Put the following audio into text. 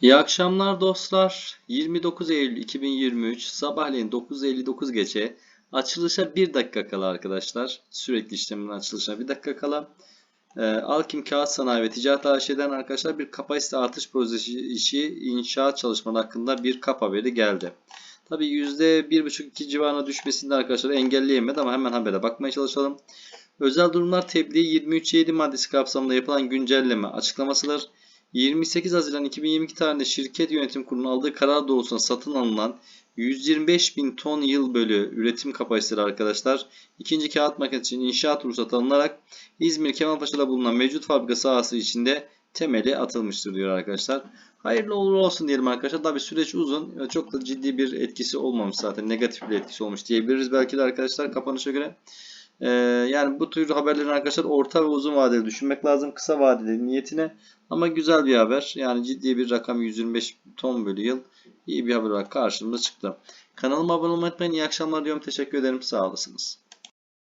İyi akşamlar dostlar. 29 Eylül 2023 sabahleyin 9.59 gece açılışa 1 dakika kala arkadaşlar. Sürekli işlemin açılışına 1 dakika kala. Ee, Alkim Kağıt Sanayi ve Ticaret AŞ'den arkadaşlar bir kapasite artış projesi işi inşaat çalışmaları hakkında bir kap haberi geldi. Tabi %1,5-2 civarına düşmesini arkadaşlar engelleyemedi ama hemen habere bakmaya çalışalım. Özel durumlar tebliği 23.7 maddesi kapsamında yapılan güncelleme açıklamasıdır. 28 Haziran 2022 tarihinde şirket yönetim kurulunun aldığı karar doğrultusunda satın alınan 125 bin ton yıl bölü üretim kapasiteli arkadaşlar ikinci kağıt makinesi için inşaat ruhsatı alınarak İzmir Kemalpaşa'da bulunan mevcut fabrika sahası içinde temeli atılmıştır diyor arkadaşlar. Hayırlı uğurlu olsun diyelim arkadaşlar. Tabi süreç uzun. Çok da ciddi bir etkisi olmamış zaten. Negatif bir etkisi olmuş diyebiliriz belki de arkadaşlar kapanışa göre. Ee, yani bu tür haberlerin arkadaşlar orta ve uzun vadeli düşünmek lazım. Kısa vadeli niyetine ama güzel bir haber. Yani ciddi bir rakam 125 ton bölü yıl. İyi bir haber olarak karşımıza çıktı. Kanalıma abone olmayı unutmayın. İyi akşamlar diyorum. Teşekkür ederim. Sağ olasınız.